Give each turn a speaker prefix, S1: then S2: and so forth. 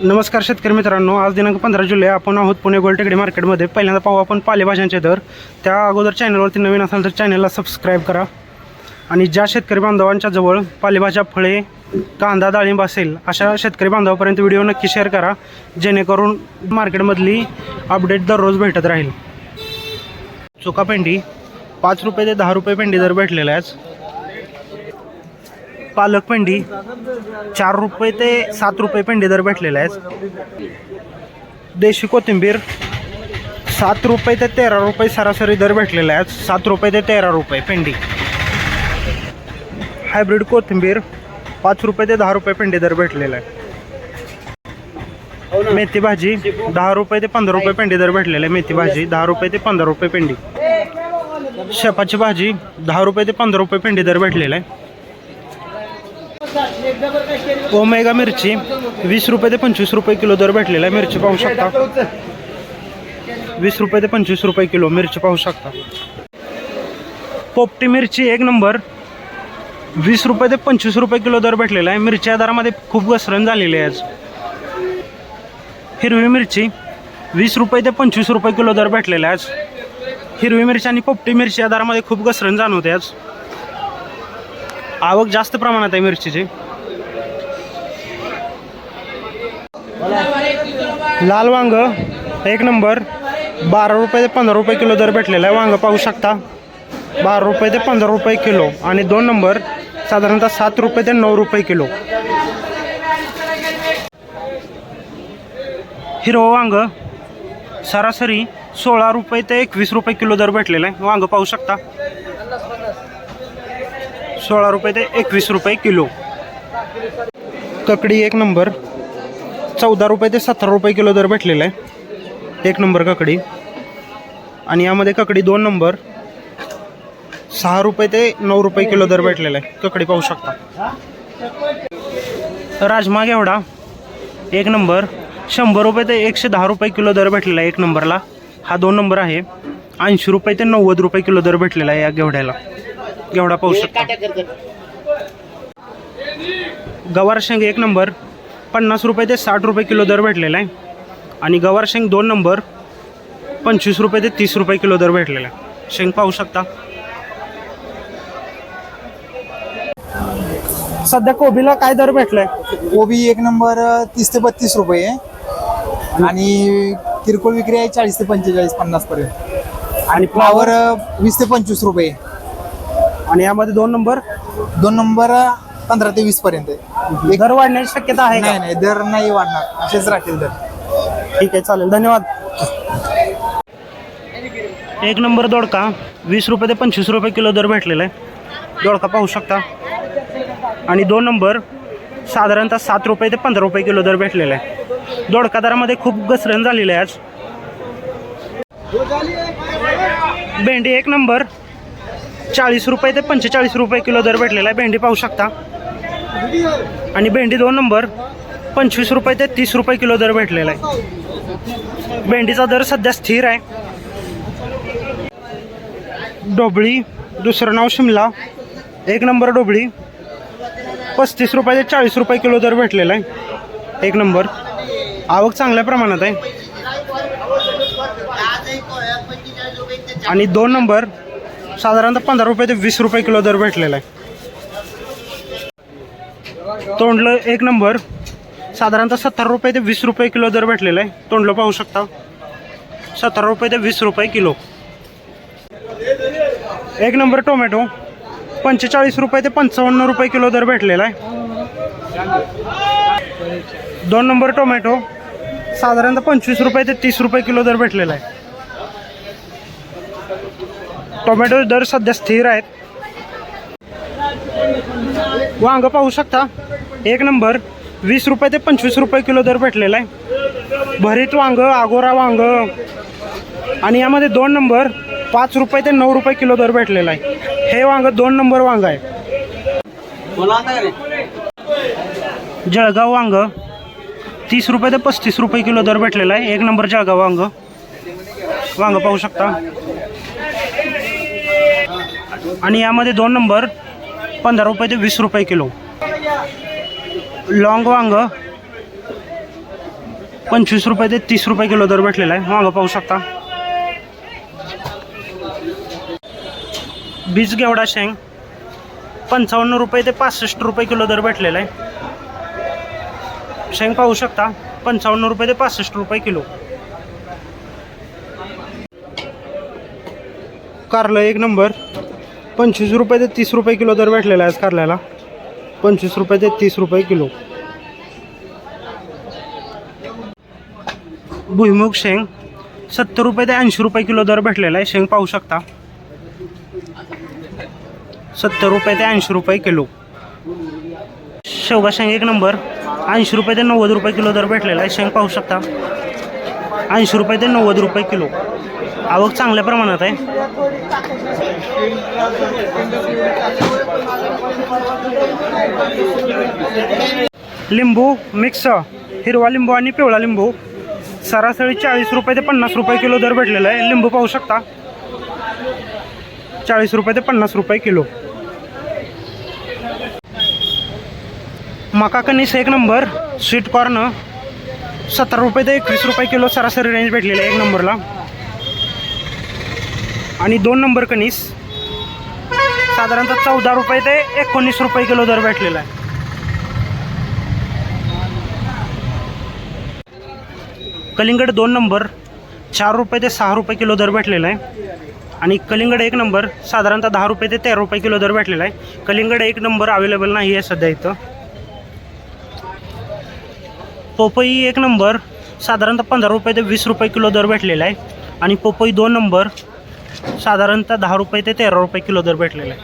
S1: नमस्कार शेतकरी मित्रांनो आज दिनांक पंधरा जुलै आपण आहोत पुणे गोलटेकडी मार्केटमध्ये पहिल्यांदा पाहू आपण पालेभाज्यांचे दर. त्या अगोदर चॅनलवरती नवीन असाल तर चॅनलला सबस्क्राईब करा. आणि ज्या शेतकरी बांधवांच्या जवळ पालेभाज्या फळे कांदा डाळिंब असेल अशा शेतकरी बांधवापर्यंत व्हिडिओ नक्की शेअर करा. जेणेकरून मार्केटमधली अपडेट दररोज भेटत राहील. चुका पेंडी पाच रुपये ते दहा रुपये पेंडी दर भेटलेला आहे पालक पेंडी चार रुपये ते सात रुपये पेंडी दर भेटलेला आहे देशी कोथिंबीर सात रुपये ते तेरा रुपये सरासरी दर भेटलेला आहे सात रुपये ते तेरा रुपये पेंडी. हायब्रिड कोथिंबीर पाच रुपये ते दहा रुपये पेंडी दर भेटलेला आहे मेथी भाजी दहा रुपये ते पंधरा रुपये पेंडी दर भेटलेला आहे मेथी भाजी दहा रुपये ते पंधरा रुपये पेंडी. शेपाची भाजी दहा रुपये ते पंधरा रुपये पेंडी दर भेटलेला आहे ओमेगा मिरची वीस रुपये ते पंचवीस रुपये किलो दर भेटलेला आहे मिरची पाहू शकता. वीस रुपये ते पंचवीस रुपये किलो मिरची पाहू शकता. पोपटी मिरची एक नंबर वीस रुपये ते पंचवीस रुपये किलो दर भेटलेला आहे मिरच्या दरामध्ये खूप घसरण झालेली आहे आज. हिरवी मिरची वीस रुपये ते पंचवीस रुपये किलो दर भेटलेला आहे आज. हिरवी मिरची आणि पोपटी मिरची या दरामध्ये खूप घसरण जाणवते आज. आवक जास्त प्रमाणात आहे मिरचीची. लाल वांग एक नंबर. बारा रुपये ते पंधरा रुपये किलो दर भेटलेला आहे. वांग पाहू शकता. बारा रुपये ते पंधरा रुपये किलो आणि दोन नंबर साधारणतः सात रुपये ते नऊ रुपये किलो. हिरवं वांग सरासरी सोळा रुपये ते एकवीस रुपये किलो दर भेटलेला आहे. वांग पाहू शकता. सोळा रुपये ते एकवीस रुपये किलो. ककडी एक नंबर चौदा रुपये ते सतरा रुपये किलो दर भेटलेला आहे. एक नंबर ककडी. आणि यामध्ये ककडी दोन नंबर. सहा रुपये ते नऊ रुपये किलो दर भेटलेला आहे. ककडी पाहू शकता. राजमा घेवडा एक नंबर. शंभर रुपये ते एकशे दहा रुपये किलो दर भेटलेला आहे एक नंबरला. हा दोन नंबर आहे. ऐंशी रुपये ते नव्वद रुपये किलो दर भेटलेला आहे या घेवड्याला. घेवडा पाहू शकता. गवार शेंग एक नंबर. पन्नास रुपये ते साठ रुपये किलो दर भेटलेला आहे. आणि गवार शेंग दोन नंबर पंचवीस रुपये ते तीस रुपये किलो दर भेटलेला आहे. शेंग पाहू शकता. सध्या कोबीला काय दर भेटलाय?
S2: कोबी एक नंबर तीस ते बत्तीस रुपये आणि किरकोळ विक्री आहे चाळीस ते पंचेचाळीस पन्नास पर्यंत.
S1: आणि
S2: फ्लावर वीस ते पंचवीस रुपये
S1: आणि यामध्ये दोन नंबर?
S2: दोन नंबर पंधरा ते वीस पर्यंत आहे.
S1: दर वाढण्याची शक्यता आहे
S2: नाही नाही दर नाही वाढणार. असेच राहतील दर.
S1: ठीक आहे चालेल. धन्यवाद. एक नंबर दोडका. वीस रुपये ते पंचवीस रुपये किलो दर भेटलेला आहे. दोडका पाहू शकता. आणि दोन नंबर साधारणतः सात रुपये ते पंधरा रुपये किलो दर भेटलेला आहे. दोडका दरामध्ये खूप घसरण झालेलं आहे आज. भेंडी एक नंबर. चाळीस रुपये ते पंचेचाळीस रुपये किलो दर भेटलेला आहे. भेंडी पाहू शकता. आणि भेंडी दोन नंबर पंचवीस रुपये ते तीस रुपये किलो दर भेटलेला आहे. भेंडीचा दर सध्या स्थिर आहे. डोबळी दुसरं नाव शिमला. एक नंबर डोबळी पस्तीस रुपये ते चाळीस रुपये किलो दर भेटलेला आहे. एक नंबर. आवक चांगल्या प्रमाणात आहे. आणि दोन नंबर साधारणतः पंधरा रुपये ते वीस रुपये किलो दर भेटलेला आहे. तोंडलं एक नंबर. साधारणतः सत्तर रुपये ते वीस रुपये किलो दर भेटलेला आहे. तोंडलं पाहू शकता. सतरा रुपये ते वीस रुपये किलो. एक नंबर टोमॅटो. पंचेचाळीस रुपये ते पंचावन्न रुपये किलो दर भेटलेला आहे. दोन नंबर टोमॅटो. साधारणतः पंचवीस रुपये ते तीस रुपये किलो दर भेटलेला आहे. टोमॅटो दर सध्या स्थिर आहेत. वांग पाहू शकता. एक नंबर वीस रुपये ते पंचवीस रुपये किलो दर भेटलेला आहे. भरीत वांग आगोरा वांग आणि यामध्ये दोन नंबर पाच रुपये ते नऊ रुपये किलो दर भेटलेला आहे. हे वांग दोन नंबर वांग आहे. जळगाव वांग तीस रुपये ते पस्तीस रुपये किलो दर भेटलेला आहे. एक नंबर जळगाव वांग. वांग पाहू शकता. आणि यामध्ये दोन नंबर पंधरा रुपये ते वीस रुपये किलो. लॉंग वांग पंचवीस रुपये ते तीस रुपये किलो दर भेटलेला आहे. वांग पाहू शकता. बीज गेवडा शेंग पंचावन्न रुपये ते पासष्ट रुपये किलो दर भेटलेला आहे. शेंग पाहू शकता पंचावन्न रुपये ते पासष्ट रुपये किलो. कारलं एक नंबर. पंचवीस रुपये ते तीस रुपये किलो दर भेटलेला आहे कारल्याला. पंचवीस रुपये ते तीस रुपये किलो. भुईमुग शेंग सत्तर रुपये ते ऐंशी रुपये किलो दर भेटलेला आहे. शेंग पाहू शकता. सत्तर रुपये ते ऐंशी रुपये किलो. शेवगा शेंग एक नंबर. ऐंशी रुपये ते नव्वद रुपये किलो दर भेटलेला आहे. शेंग पाहू शकता. ऐंशी रुपये ते नव्वद रुपये किलो. आवक चांगल्या प्रमाणात आहे. लिंबू मिक्स हिरवा लिंबू आणि पिवळा लिंबू. सरासरी चाळीस रुपये ते पन्नास रुपये किलो दर भेटलेला आहे. लिंबू पाहू शकता. चाळीस रुपये ते पन्नास रुपये किलो. मका कणीस एक नंबर स्वीट कॉर्न सतरा रुपये ते एकवीस रुपये किलो सरासरी रेंज भेटलेली आहे एक नंबरला. आणि दोन नंबर कणीस. साधारणतः चौदा रुपये ते एकोणीस रुपये किलो दर भेटलेला आहे. कलिंगड दोन नंबर चार रुपये ते सहा रुपये किलो दर भेटलेला आहे. आणि कलिंगड एक नंबर साधारणतः दहा रुपये ते तेरा रुपये किलो दर भेटलेला आहे. कलिंगड एक नंबर अवेलेबल नाही आहे सध्या इथं. पोपई एक नंबर साधारणतः पंधरा रुपये ते वीस रुपये किलो दर भेटलेला आहे. आणि पोपई दोन नंबर साधारणतः दहा रुपये ते तेरा रुपये किलो दर भेटलेला आहे.